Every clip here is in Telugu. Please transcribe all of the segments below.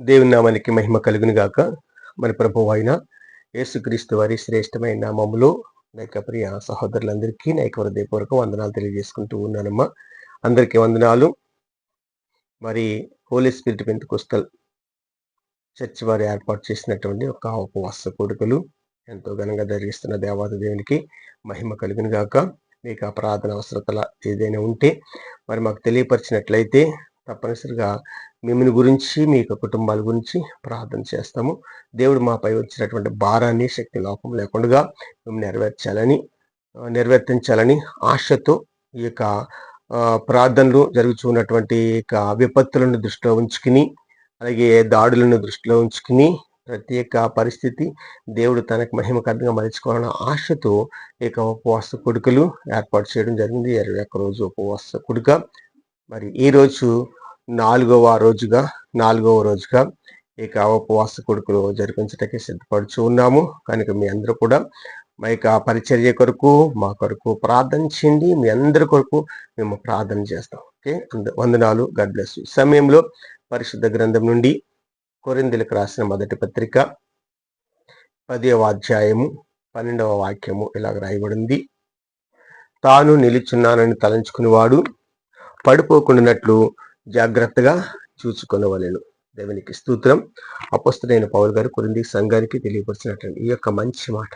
దేవుని నామానికి మహిమ కలుగును గాక మన ప్రభు అయిన యేసుక్రీస్తు వారి శ్రేష్టమైన నామములో నాయక ప్రియ సహోదరులందరికీ నాయక హృదయపూర్వక వందనాలు తెలియజేసుకుంటూ ఉన్నానమ్మా. అందరికీ వందనాలు. మరి హోలీ స్పిరిట్ పెంతుకొస్తల్ చర్చ్ వారు ఏర్పాటు చేసినటువంటి ఒక ఉపవాస కొడుకులు ఎంతో ఘనంగా జరిగిస్తున్న దేవాత దేవునికి మహిమ కలుగును గాక మీకు ఆ ప్రార్థన అవసరతల ఏదైనా ఉంటే మరి మాకు తెలియపరిచినట్లయితే తప్పనిసరిగా మిమ్మల్ని గురించి మీ యొక్క కుటుంబాల గురించి ప్రార్థన చేస్తాము. దేవుడు మాపై వచ్చినటువంటి భారాన్ని శక్తి లోపం లేకుండా మేము నెరవేర్చాలని నెరవేర్తించాలని ఆశతో ఈ యొక్క ప్రార్థనలు జరుగుతున్నటువంటి యొక్క విపత్తులను దృష్టిలో ఉంచుకుని అలాగే దాడులను దృష్టిలో ఉంచుకుని ప్రత్యేక పరిస్థితి దేవుడు తనకు మహిమకరంగా మలుచుకోవాలన్న ఆశతో ఈ యొక్క ఉపవాస కొడుకులు ఏర్పాటు చేయడం జరిగింది. ఇరవై ఒక్క రోజు ఉపవాస కొడుక మరి ఈరోజు నాలుగవ రోజుగా నాలుగవ రోజుగా ఇక ఉపవాస కొడుకులు జరిపించటకి సిద్ధపడుచు ఉన్నాము. కనుక మీ అందరూ కూడా మా యొక్క పరిచర్య కొరకు మా కొరకు ప్రార్థన చేయండి. మీ అందరి కొరకు మేము ప్రార్థన చేస్తాం. ఓకే? వందనాలు. గడ్ బ్లెస్ ఈ సమయంలో పరిశుద్ధ గ్రంథం నుండి కొరిందులకు రాసిన మొదటి పత్రిక పదవ అధ్యాయము పన్నెండవ వాక్యము ఇలాగ రాయబడింది. తాను నిలుచున్నానని తలంచుకునేవాడు పడిపోకుండానట్లు జాగ్రత్తగా చూసుకొనవలెను. దేవునికి స్తోత్రం. అపస్తుడైన పౌల్ గారు కొరింది సంఘానికి తెలియపరిచినటువంటి ఈ యొక్క మంచి మాట.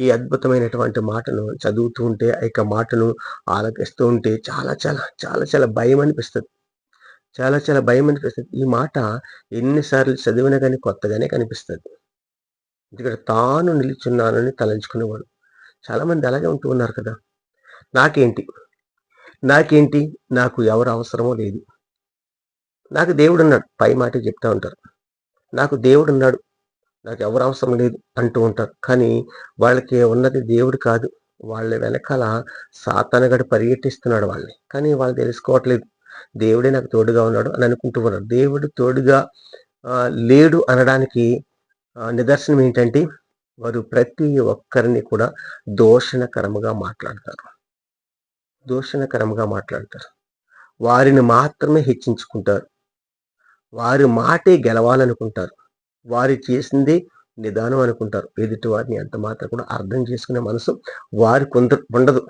ఈ అద్భుతమైనటువంటి మాటను చదువుతూ ఉంటే ఆ యొక్క మాటను ఆలకిస్తూ ఉంటే చాలా చాలా చాలా చాలా భయం అనిపిస్తుంది. చాలా చాలా భయం అనిపిస్తుంది. ఈ మాట ఎన్నిసార్లు చదివినా కానీ కొత్తగానే కనిపిస్తుంది. ఎందుకంటే తాను నిలుచున్నానని తలంచుకునేవాడు. చాలా మంది అలాగే ఉంటూ ఉన్నారు కదా. నాకేంటి? నాకేంటి? నాకు ఎవరు అవసరమో లేదు. నాకు దేవుడు ఉన్నాడు పై మాట చెప్తా ఉంటారు. నాకు దేవుడు ఉన్నాడు నాకు ఎవరు అవసరం లేదు అంటూ ఉంటారు. కానీ వాళ్ళకి ఉన్నది దేవుడు కాదు. వాళ్ళ వెనకాల సాతానగడు పరిగెట్టిస్తున్నాడు వాళ్ళని. కానీ వాళ్ళు తెలుసుకోవట్లేదు. దేవుడే నాకు తోడుగా ఉన్నాడు అని అనుకుంటూ ఉన్నారు. దేవుడు తోడుగా లేడు అనడానికి నిదర్శనం ఏంటంటే వారు ప్రతి ఒక్కరిని కూడా దోషణకరముగా మాట్లాడతారు. దూషణకరంగా మాట్లాడతారు. వారిని మాత్రమే హెచ్చించుకుంటారు. వారి మాటే గెలవాలనుకుంటారు. వారి చేసింది నిదానం అనుకుంటారు. ఎదుటి వారిని ఎంత మాత్రం కూడా అర్థం చేసుకునే మనసు వారి కొంత ఉండదు.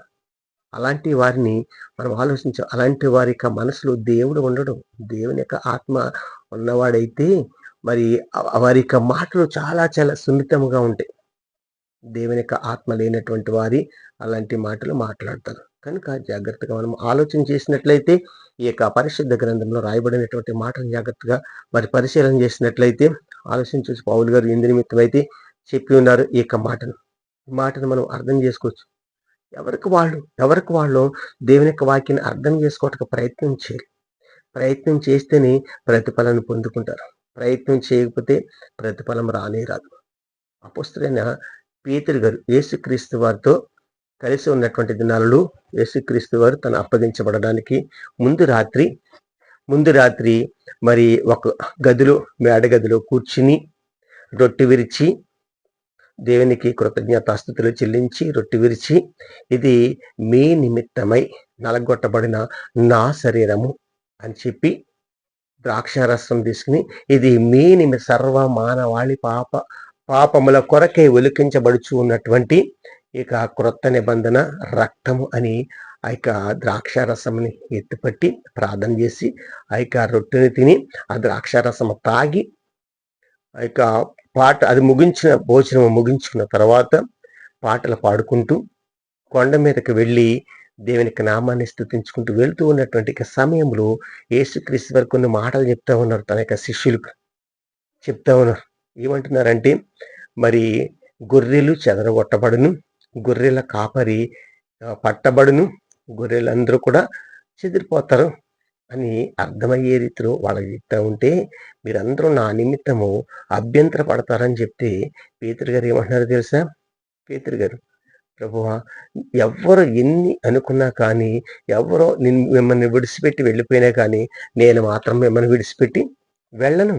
అలాంటి వారిని మనం ఆలోచించాం అలాంటి వారి యొక్క మనసులో దేవుడు ఉండడం. దేవుని యొక్క ఆత్మ ఉన్నవాడైతే మరి వారి యొక్క మాటలు చాలా చాలా సున్నితంగా ఉంటాయి. దేవుని యొక్క ఆత్మ లేనటువంటి వారి అలాంటి మాటలు మాట్లాడతారు. కనుక జాగ్రత్తగా మనం ఆలోచన చేసినట్లయితే ఈ యొక్క పరిశుద్ధ గ్రంథంలో రాయబడినటువంటి మాటను జాగ్రత్తగా మరి పరిశీలన చేసినట్లయితే ఆలోచించవచ్చు. పౌలు గారు ఎందు నిమిత్తం అయితే చెప్పి ఉన్నారు ఈ యొక్క మాటను. ఈ మాటను మనం అర్థం చేసుకోవచ్చు. ఎవరికి వాళ్ళు ఎవరికి వాళ్ళు దేవుని యొక్క వాక్యాన్ని అర్థం చేసుకోవటానికి ప్రయత్నం చేయాలి. ప్రయత్నం చేస్తేనే ప్రతిఫలం పొందుకుంటారు. ప్రయత్నం చేయకపోతే ప్రతిఫలం రానే రాదు. అపుస్తులైన పేతురు గారు యేసుక్రీస్తు వారితో కలిసి ఉన్నటువంటి దినాలలో యేసుక్రీస్తు వారు తను అప్పగించబడడానికి ముందు రాత్రి ముందు రాత్రి మరి ఒక గదిలో మేడ గదిలో కూర్చుని రొట్టె విరిచి దేవునికి కృతజ్ఞతాస్థుతులు చెల్లించి రొట్టె విరిచి ఇది మీ నిమిత్తమై నలగొట్టబడిన నా శరీరము అని చెప్పి ద్రాక్షారసం తీసుకుని ఇది మీ నిమి సర్వ మానవాళి పాప పాపముల కొరకే ఒలికించబడుచు ఉన్నటువంటి ఇక క్రొత్త నిబంధన రక్తము అని ఆ యొక్క ద్రాక్షారసంని ఎత్తిపట్టి ప్రార్థన చేసి ఆ యొక్క రొట్టెని తిని ఆ ద్రాక్షారసము తాగి ఆ యొక్క పాట అది ముగించిన భోజనం ముగించుకున్న తర్వాత పాటలు పాడుకుంటూ కొండ మీదకి వెళ్ళి దేవుని యొక్క నామాన్ని స్థుతించుకుంటూ వెళ్తూ ఉన్నటువంటి సమయంలో యేసుక్రీస్తు వారు కొన్ని మాటలు చెప్తా ఉన్నారు. తన యొక్క శిష్యులకు చెప్తా ఉన్నారు. ఏమంటున్నారంటే మరి గొర్రెలు చెదరగొట్టబడును గొర్రెల కాపరి పట్టబడును. గొర్రెలందరూ కూడా చెదిరిపోతారు అని అర్థమయ్యే రీతిలో వాళ్ళకి చెప్తా ఉంటే మీరందరూ నా నిమిత్తము అభ్యంతర పడతారని చెప్తే పేతురు గారు ఏమంటున్నారు తెలుసా? పేతురు గారు ప్రభువా ఎవ్వరు ఎన్ని అనుకున్నా కానీ ఎవరో నిన్ను మిమ్మల్ని విడిచిపెట్టి వెళ్ళిపోయినా కానీ నేను మాత్రం మిమ్మల్ని విడిచిపెట్టి వెళ్ళను.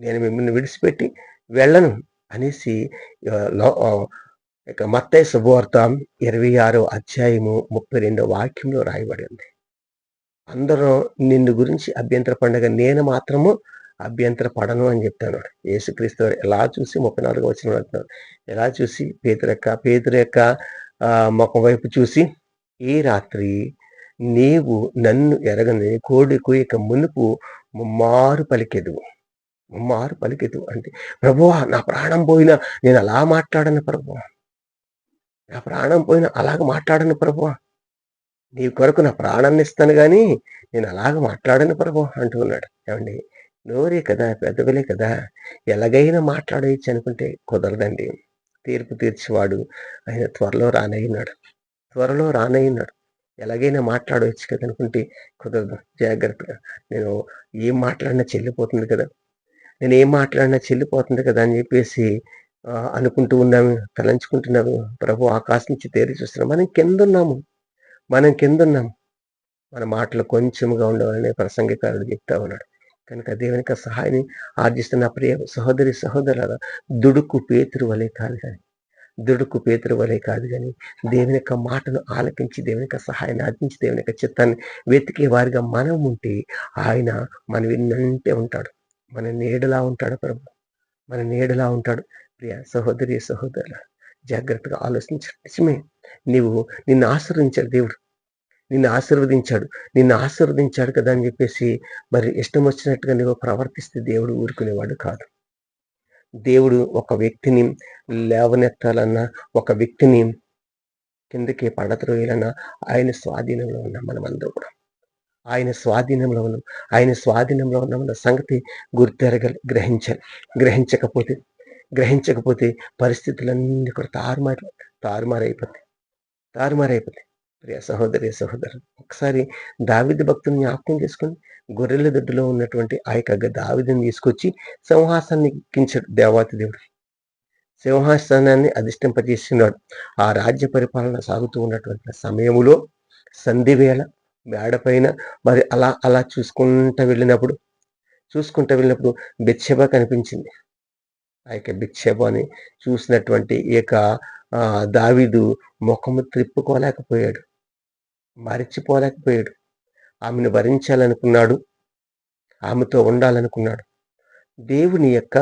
నేను మిమ్మల్ని విడిచిపెట్టి వెళ్ళను అనేసి లో- ఇక మత్తయి శుభవార్త ఇరవై ఆరో అధ్యాయము ముప్పై రెండో వాక్యంలో రాయబడింది అందరూ నిన్ను గురించి అభ్యంతర పండగ నేను మాత్రము అభ్యంతర పడను అని చెప్తాను. యేసుక్రీస్తు ఎలా చూసి ముప్పై నాలుగు వచ్చిన అంటున్నాడు ఎలా చూసి? పేదరెక్క యొక్క పేతురు యొక్క ముఖం వైపు చూసి ఈ రాత్రి నీవు నన్ను ఎరగని కోడికు ఇక మునుపు ముమ్మారు పలికెదువు ముమ్మారు పలికెదువు అంటే ప్రభువా నా ప్రాణం పోయినా నేను అలా మాట్లాడను ప్రభువా నా ప్రాణం పోయినా అలాగ మాట్లాడను ప్రభువా. నీ కొరకు నా ప్రాణాన్ని ఇస్తాను కానీ నేను అలాగ మాట్లాడను ప్రభు అంటూ ఉన్నాడు. ఏమండి? నోరే కదా పెద్దవిలే కదా. ఎలాగైనా మాట్లాడేయచ్చు అనుకుంటే కుదరదండి. తీర్పు తీర్చేవాడు ఆయన త్వరలో రానయ్యున్నాడు. త్వరలో రానయ్యున్నాడు. ఎలాగైనా మాట్లాడవచ్చు కదా అనుకుంటే కుదరదు. జాగ్రత్తగా. నేను ఏం మాట్లాడినా చెల్లిపోతుంది కదా. నేను ఏం మాట్లాడినా చెల్లిపోతుంది కదా అని చెప్పేసి అనుకుంటూ ఉన్నాము తలంచుకుంటున్నాము. ప్రభు ఆకాశం నుంచి తేరి చూస్తున్నాం. మనం కింద ఉన్నాము మనం కింద మన మాటలు కొంచెముగా ఉండవాలని ప్రసంగికారుడు చెప్తా ఉన్నాడు. కనుక దేవునికి సహాయాన్ని ఆర్జిస్తున్న ప్రియ సహోదరి సహోదరుల దుడుకు పేతురు వలె కాదు కానీ దుడుకు పేతురు వలె కాదు కానీ దేవుని యొక్క మాటను ఆలకించి దేవుని యొక్క సహాయాన్ని ఆర్జించి దేవుని యొక్క చిత్తాన్ని వెతికే వారిగా మనం ఉంటే ఆయన మన విన్నంటే ఉంటాడు. మన నీడలా ఉంటాడు ప్రభు. మన నీడలా ఉంటాడు. ప్రియ సహోదరి సహోదరుల జాగ్రత్తగా ఆలోచించడం నిజమే నీవు నిన్ను ఆశ్రయించాడు దేవుడు. నిన్ను ఆశీర్వదించాడు. నిన్ను ఆశీర్వదించాడు కదా అని చెప్పేసి మరి ఇష్టం వచ్చినట్టుగా నువ్వు ప్రవర్తిస్తే దేవుడు ఊరుకునేవాడు కాదు. దేవుడు ఒక వ్యక్తిని లేవనెత్తాలన్నా ఒక వ్యక్తిని కిందకి పడత్రోయాలన్నా ఆయన స్వాధీనంలో ఉన్నాం మనమందరూ కూడా. ఆయన స్వాధీనంలో ఉన్నాం. ఆయన స్వాధీనంలో ఉన్నామన్న సంగతి గుర్తెరగలి గ్రహించాలి. గ్రహించకపోతే గ్రహించకపోతే పరిస్థితులన్నీ కూడా తారుమారు తారుమారైపోతాయి. తారుమారైపోతాయి. ప్రియ సహోదరి సహోదరు ఒకసారి దావిది భక్తుని జ్ఞాపకం చేసుకుని గొర్రెల దొడ్డులో ఉన్నటువంటి ఆ యొక్క దావిదిని తీసుకొచ్చి సింహాసాన్ని ఎక్కించాడు దేవాతి దేవుడు. సింహాసనాన్ని అధిష్టింపజేస్తున్నాడు. ఆ రాజ్య పరిపాలన సాగుతూ ఉన్నటువంటి సమయములో సంధివేళ మేడపైన మరి అలా అలా చూసుకుంటూ వెళ్ళినప్పుడు చూసుకుంటూ వెళ్ళినప్పుడు బెత్షెబ కనిపించింది. ఆ యొక్క బెత్షెబని చూసినటువంటి ఈ యొక్క దావీదు ముఖము త్రిప్పుకోలేకపోయాడు. మరిచిపోలేకపోయాడు. ఆమెను భరించాలనుకున్నాడు ఆమెతో ఉండాలనుకున్నాడు. దేవుని యొక్క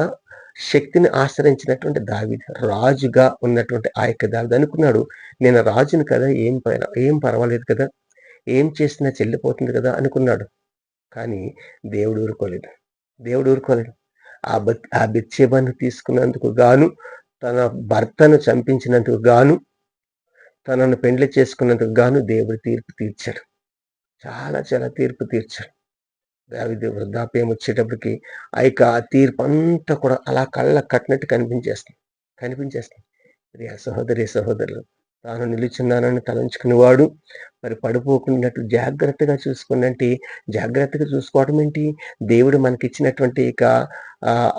శక్తిని ఆశ్రయించినటువంటి దావిద రాజుగా ఉన్నటువంటి ఆ యొక్క దావిద అనుకున్నాడు నేను రాజుని కదా ఏం ఏం పర్వాలేదు కదా ఏం చేసినా చెల్లిపోతుంది కదా అనుకున్నాడు. కానీ దేవుడు ఊరుకోలేదు. దేవుడు ఊరుకోలేదు. ఆ బ ఆ బెత్షెబను తీసుకున్నందుకు గాను తన భర్తను చంపించినందుకు గాను తనను పెండ్లి చేసుకున్నందుకు గాను దేవుడు తీర్పు తీర్చాడు. చాలా చాలా తీర్పు తీర్చాడు. దావిది వృద్ధాప్యం వచ్చేటప్పటికి ఆ యొక్క ఆ తీర్పు అంతా కూడా అలా కళ్ళ కట్టినట్టు కనిపించేస్తుంది. కనిపించేస్తుంది. ప్రియ సహోదరి సహోదరులు తాను నిలుచున్నానని తలంచుకునేవాడు. మరి పడిపోకున్నట్టు జాగ్రత్తగా చూసుకున్నంటే జాగ్రత్తగా చూసుకోవడం ఏంటి? దేవుడు మనకి ఇచ్చినటువంటి ఇక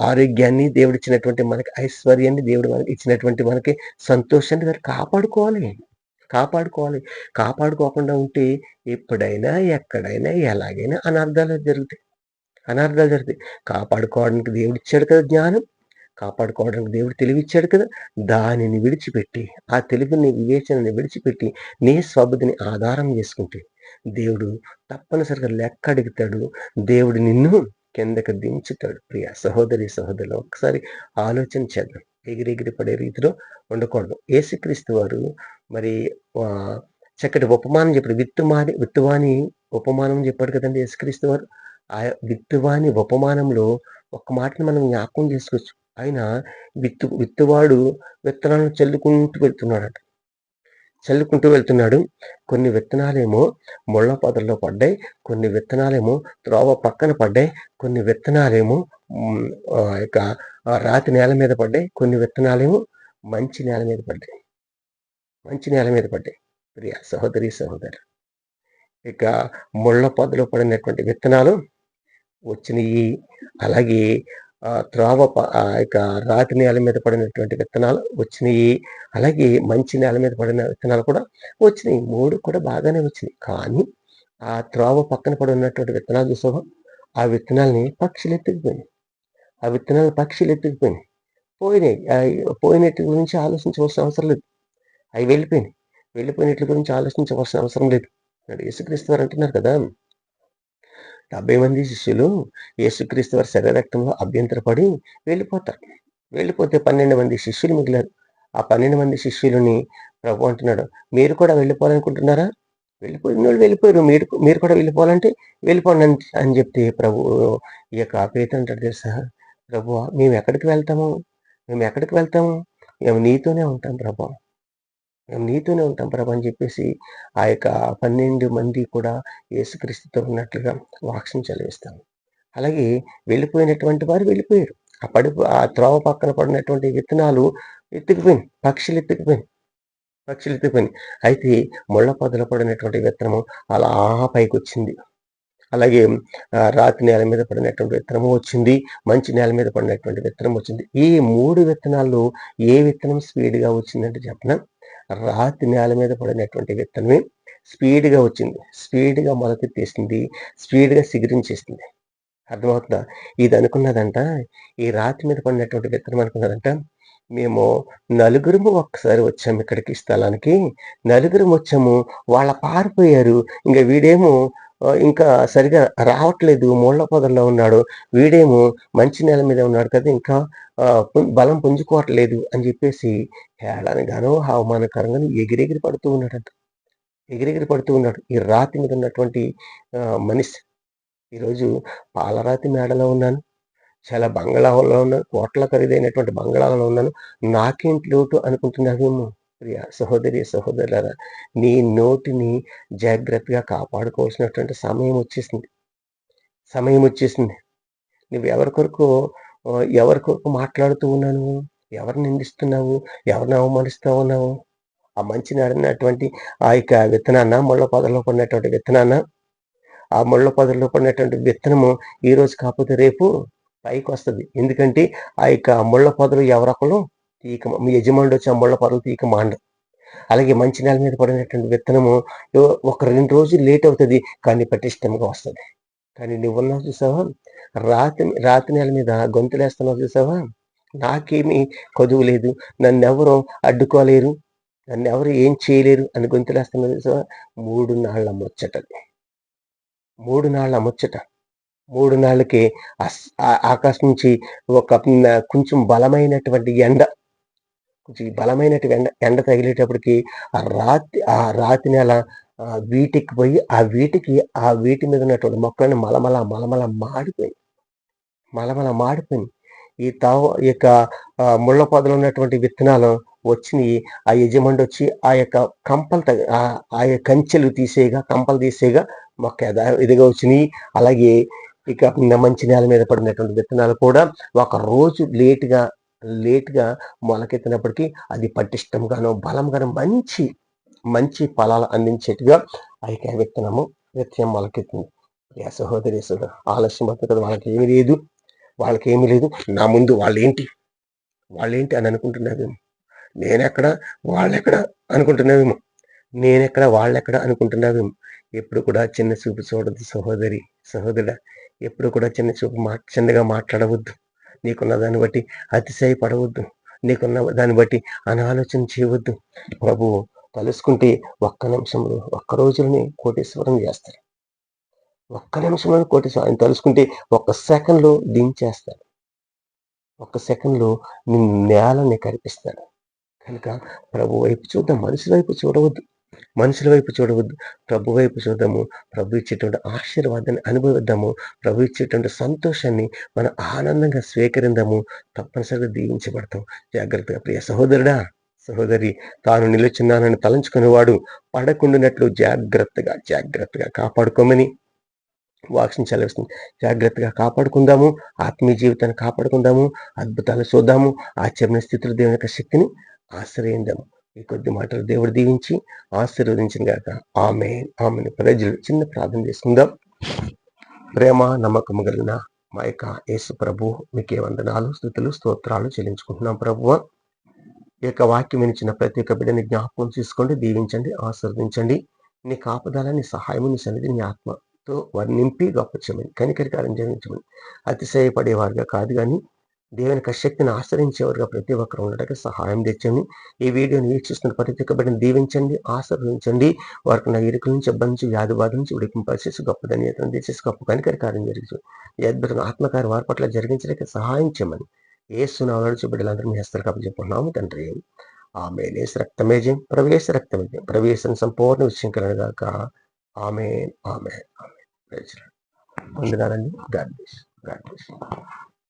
ఆరోగ్యాన్ని దేవుడు ఇచ్చినటువంటి మనకి ఐశ్వర్యాన్ని దేవుడు మనకి ఇచ్చినటువంటి మనకి సంతోషాన్ని మరి కాపాడుకోవాలి. కాపాడుకోవాలి. కాపాడుకోకుండా ఉంటే ఎప్పుడైనా ఎక్కడైనా ఎలాగైనా అనర్థాలు జరుగుతాయి. అనర్థాలు జరుగుతాయి. కాపాడుకోవడానికి దేవుడు ఇచ్చాడు కదా జ్ఞానం. కాపాడుకోవడానికి దేవుడు తెలివిచ్చాడు కదా. దానిని విడిచిపెట్టి ఆ తెలివిని వివేచనని విడిచిపెట్టి నీ స్వబుద్ధిని ఆధారం చేసుకుంటే దేవుడు తప్పనిసరిగా లెక్క అడుగుతాడు. దేవుడు నిన్ను కిందకి దించుతాడు. ప్రియ సహోదరి సహోదరులు ఒకసారి ఆలోచన చేద్దాం. ఎగిరెగిరి పడే రీతిలో ఉండకూడదు. ఏసుక్రీస్తు వారు మరి చక్కటి ఉపమానం చెప్పాడు. విత్తుమాని విత్తువాని ఉపమానం చెప్పాడు కదండి యేసుక్రీస్తు వారు. ఆ విత్తువాని ఉపమానంలో ఒక మాటని మనం జ్ఞాపకం చేసుకోవచ్చు. ఆయన విత్తు విత్తువాడు విత్తనాలను చల్లుకుంటూ వెళ్తున్నాడట. చల్లుకుంటూ వెళ్తున్నాడు. కొన్ని విత్తనాలేమో ముళ్ళ పొదల్లో పడ్డాయి కొన్ని విత్తనాలేమో త్రోవ పక్కన పడ్డాయి కొన్ని విత్తనాలేమో ఉమ్, యొక్క రాతి నేల మీద పడ్డాయి కొన్ని విత్తనాలేమో మంచి నేల మీద పడ్డాయి. మంచి నేల మీద పడ్డాయి. ప్రియ సహోదరి సహోదరు ఇక ముళ్ళ పొదలో పడినటువంటి విత్తనాలు వచ్చినాయి. అలాగే త్రావ ప- ఆ యొక్క రాతి నేల మీద పడినటువంటి విత్తనాలు వచ్చినాయి. అలాగే మంచి నేల మీద పడిన విత్తనాలు కూడా వచ్చినాయి. మూడు కూడా బాగానే వచ్చినాయి. కానీ ఆ త్రావ పక్కన పడి ఉన్నటువంటి విత్తనాలు చూసావా? ఆ విత్తనాలని పక్షులు ఎత్తుకుపోయినాయి. ఆ విత్తనాలు పక్షులు ఎత్తుకుపోయినాయి. పోయినాయి. ఆ పోయినట్టు గురించి ఆలోచించవలసిన అవసరం లేదు. అవి వెళ్ళిపోయినాయి. వెళ్ళిపోయినట్ల గురించి ఆలోచించవలసిన అవసరం లేదు. ఇక్కడ యేసుక్రీస్తు వారు అంటున్నారు కదా డెబ్బై మంది శిష్యులు యేసుక్రీస్తు వారి శరీరక్తంలో అభ్యంతరపడి వెళ్ళిపోతారు. వెళ్ళిపోతే పన్నెండు మంది శిష్యులు మిగిలారు. ఆ పన్నెండు మంది శిష్యులని ప్రభు అంటున్నాడు మీరు కూడా వెళ్ళిపోవాలనుకుంటున్నారా? వెళ్ళిపోయిన వాళ్ళు వెళ్ళిపోయారు. మీరు మీరు కూడా వెళ్ళిపోవాలంటే వెళ్ళిపోండి అని అని చెప్తే ప్రభు ఈ యొక్క ఆపేత అంటాడు తెలుసా? ప్రభు మేము ఎక్కడికి వెళ్తాము? మేము ఎక్కడికి వెళ్తాము? మేము నీతోనే ఉంటాం ప్రభు. మేము నీతోనే ఉంటాం ప్రభా అని చెప్పేసి ఆ యొక్క పన్నెండు మంది కూడా యేసుక్రీస్తుతో ఉన్నట్లుగా వాక్సం చదివిస్తాం అలాగే వెళ్ళిపోయినటువంటి వారు వెళ్ళిపోయారు. ఆ పడి ఆ త్రోవ పక్కన పడినటువంటి విత్తనాలు ఎత్తుకుపోయింది పక్షులు ఎత్తుకుపోయింది పక్షులు ఎత్తుకుపోయింది అయితే ముళ్ళ పొదలు పడినటువంటి విత్తనము అలా పైకి వచ్చింది అలాగే రాతి నేల మీద పడినటువంటి విత్తనము వచ్చింది. మంచి నేల మీద పడినటువంటి విత్తనం వచ్చింది. ఈ మూడు విత్తనాల్లో ఏ విత్తనం స్పీడ్గా వచ్చిందంటే చెప్పనా? రాతి నేల మీద పడినటువంటి విత్తనమే స్పీడ్గా వచ్చింది. స్పీడ్గా మొలకెత్తేసింది. స్పీడ్గా సిగిరించేసింది. అర్థమవుతుందా? ఇది అనుకున్నదంట ఈ రాతి మీద పడినటువంటి విత్తనం అనుకున్నదంట మేము నలుగురము ఒక్కసారి వచ్చాము ఇక్కడికి స్థలానికి. నలుగురం వచ్చాము. వాళ్ళ పారిపోయారు. ఇంకా వీడేమో ఇంకా సరిగా రావట్లేదు. మూల పొదల్లో ఉన్నాడు. వీడేమో మంచి నేల మీద ఉన్నాడు కదా ఇంకా బలం పుంజుకోవట్లేదు అని చెప్పేసి హేళనగానో అవమానకరంగాను ఎగిరెగిరి పడుతూ ఉన్నాడంట. ఎగిరెగిరి పడుతూ ఉన్నాడు. ఈ రాతి మీద ఉన్నటువంటి మనిషి. ఈరోజు పాలరాతి మేడలో ఉన్నాను. చాలా బంగాళాలో ఉన్నాను. కోట్ల ఖరీదైనటువంటి బంగాళాలో ఉన్నాను. నాకేంటి లోటు అనుకుంటున్నావేమో? ప్రియ సహోదరి సహోదరులరా నీ నోటిని జాగ్రత్తగా కాపాడుకోవాల్సినటువంటి సమయం వచ్చేసింది. సమయం వచ్చేసింది. నువ్వు ఎవరి కొరకు ఎవరి కొరకు మాట్లాడుతూ ఉన్నాను ఎవరిని నిందిస్తున్నావు? ఎవరిని అవమానిస్తూ ఉన్నావు? ఆ మంచి నాడినటువంటి ఆ యొక్క విత్తనాన్న ముళ్ళ పొదల్లో పడినటువంటి విత్తనాన్న ఆ ముళ్ళ పొదల్లో పడినటువంటి విత్తనము ఈరోజు కాకపోతే రేపు పైకి వస్తుంది ఎందుకంటే ఆ యొక్క ముళ్ళ పొదలు ఎవరొకరు తీయక మీ యజమానుడు వచ్చి ఆ ముళ్ళ పొదలు మాండ. అలాగే మంచి నేల మీద పడినటువంటి విత్తనము ఒక రెండు రోజులు లేట్ అవుతుంది కానీ పటిష్టంగా వస్తుంది. కానీ నువ్వు ఉన్నావు చూసావా? రాతి రాతి నేల మీద గొంతులేస్తున్నావు చూసావా? నాకేమీ కొదువు లేదు. నన్ను ఎవరు అడ్డుకోలేరు. నన్ను ఎవరు ఏం చేయలేరు అని గొంతులేస్తున్నావు చూసావా? మూడు నాళ్ళ ముచ్చట. మూడు నాళ్ళ ముచ్చట. మూడు నాళ్ళకి ఆకాశం నుంచి ఒక కొంచెం బలమైనటువంటి ఎండ కొంచెం బలమైనటువంటి ఎండ ఎండ తగిలేటప్పటికి ఆ రాతి ఆ రాతి నేల వీటికి పోయి ఆ వీటికి ఆ వీటి మీద ఉన్నటువంటి మొక్కలను మలమల మలమల మాడిపోయింది మలమల మాడిపోయింది ఈ తావ ఈ యొక్క ముళ్ళ పొదలు ఉన్నటువంటి విత్తనాలు వచ్చినాయి. ఆ యజమాని వచ్చి ఆ యొక్క కంపలు తగ ఆ- ఆ యొక్క కంచెలు తీసేయగా కంపలు తీసేయగా మొక్క ఇదిగా వచ్చినాయి. అలాగే ఇక మంచి నేల మీద పడినటువంటి విత్తనాలు కూడా ఒక రోజు లేటుగా లేటుగా మొలకెత్తినప్పటికీ అది పటిష్టంగాను బలంగాను మంచి మంచి ఫలాలు అందించేట్టుగా ఆ విత్తనము విత్తనం మొలకెత్తింది. ప్రియ సహోదరి సోదరు ఆలస్యం అవుతుంది కదా వాళ్ళకి ఏమి లేదు. వాళ్ళకి ఏమి లేదు. నా ముందు వాళ్ళేంటి? వాళ్ళేంటి అని అనుకుంటున్నావేమో? నేనెక్కడ? వాళ్ళెక్కడ అనుకుంటున్నావేమో? నేనెక్కడ? వాళ్ళెక్కడ అనుకుంటున్నావేమో? ఎప్పుడు కూడా చిన్న చూపు చూడద్దు సహోదరి సహోదరుడా. ఎప్పుడు కూడా చిన్న చూపు మా చిన్నగా మాట్లాడవద్దు. నీకున్న దాన్ని బట్టి అతిశయపడవద్దు. నీకున్న దాన్ని బట్టి అనాలోచన చేయవద్దు. ప్రభు తలుసుకుంటే ఒక్క నిమిషంలో ఒక్క రోజులోనే కోటేశ్వరం చేస్తారు ఒక్క నిమిషంలో కోటేశ్వరం ఆయన తలుసుకుంటే ఒక్క సెకండ్లో దించేస్తాడు. ఒక్క సెకండ్లో నీ నేలని కనిపిస్తాడు కనుక ప్రభు వైపు చూద్దాం మనిషి వైపు చూడవద్దు. మనుషుల వైపు చూడవద్దు. ప్రభు వైపు చూద్దాము. ప్రభు ఇచ్చేటువంటి ఆశీర్వాదాన్ని అనుభవిద్దాము. ప్రభు ఇచ్చేటువంటి సంతోషాన్ని మనం ఆనందంగా స్వీకరిందాము. తప్పనిసరిగా దీవించబడతాం. జాగ్రత్తగా ప్రియ సహోదరుడా సహోదరి తాను నిలుచున్నానని తలంచుకునేవాడు పడకుండానట్లు జాగ్రత్తగా జాగ్రత్తగా కాపాడుకోమని వాక్సిన్ చదివిస్తుంది జాగ్రత్తగా కాపాడుకుందాము. ఆత్మీయ జీవితాన్ని కాపాడుకుందాము. అద్భుతాలు చూద్దాము. ఆచరణ స్థితిలో దేవుని యొక్క శక్తిని ఆశ్రయిందాము. ఈ కొద్ది మాటలు దేవుడు దీవించి ఆశీర్వదించిన గాక. ఆమె ఆమెను. ప్రజలు చిన్న ప్రార్థన చేసుకుందాం. ప్రేమ నమ్మకము కలిగిన మా యొక్క యేసు ప్రభు మీకే వందనాలు స్థుతులు స్తోత్రాలు చెల్లించుకుంటున్నాం ప్రభువ. ఈ యొక్క వాక్యం వినిచిన ప్రతి ఒక్క బిడ్డని జ్ఞాపకం చేసుకోండి దీవించండి ఆశీర్వదించండి. నీ కాపుదల నీ సహాయము నీ సన్నిధి నీ ఆత్మతో వారిని నింపి గొప్ప చేయమని కనికరికారం జరిగించమని అతిశయపడేవారుగా కాదు కానీ దేవుని యొక్క శక్తిని ఆశ్రయించేవారుగా ప్రతి ఒక్కరు ఉండడానికి సహాయం తెచ్చండి. ఈ వీడియోని వీక్షిస్తున్న ప్రతి ఒక్క బిడ్డను దీవించండి ఆశ్రయించండి వారికి నా ఇరుకుల నుంచి ఇబ్బంది నుంచి వ్యాధి బాధ నుంచి ఉడికింపచేసి గొప్ప ధన్యతను తెచ్చేసి గొప్ప కనికరి కార్యం జరిగించు. అద్భుతం ఆత్మకార్య వారి పట్ల జరిగించడానికి సహాయం చేయమని ఏ సునాలు నడిచి మీ హస్తలు కప్పచెప్పుకున్నాము తండ్రి. ఆమె నేస్ రక్తమేజయం ప్రవేశ రక్తమేజం ప్రవేశం సంపూర్ణ విషయం కలగాక ఆమె ఆమె ఆమె వందనాలండి గాడ్ బ్లెస్ గాడ్ బ్లెస్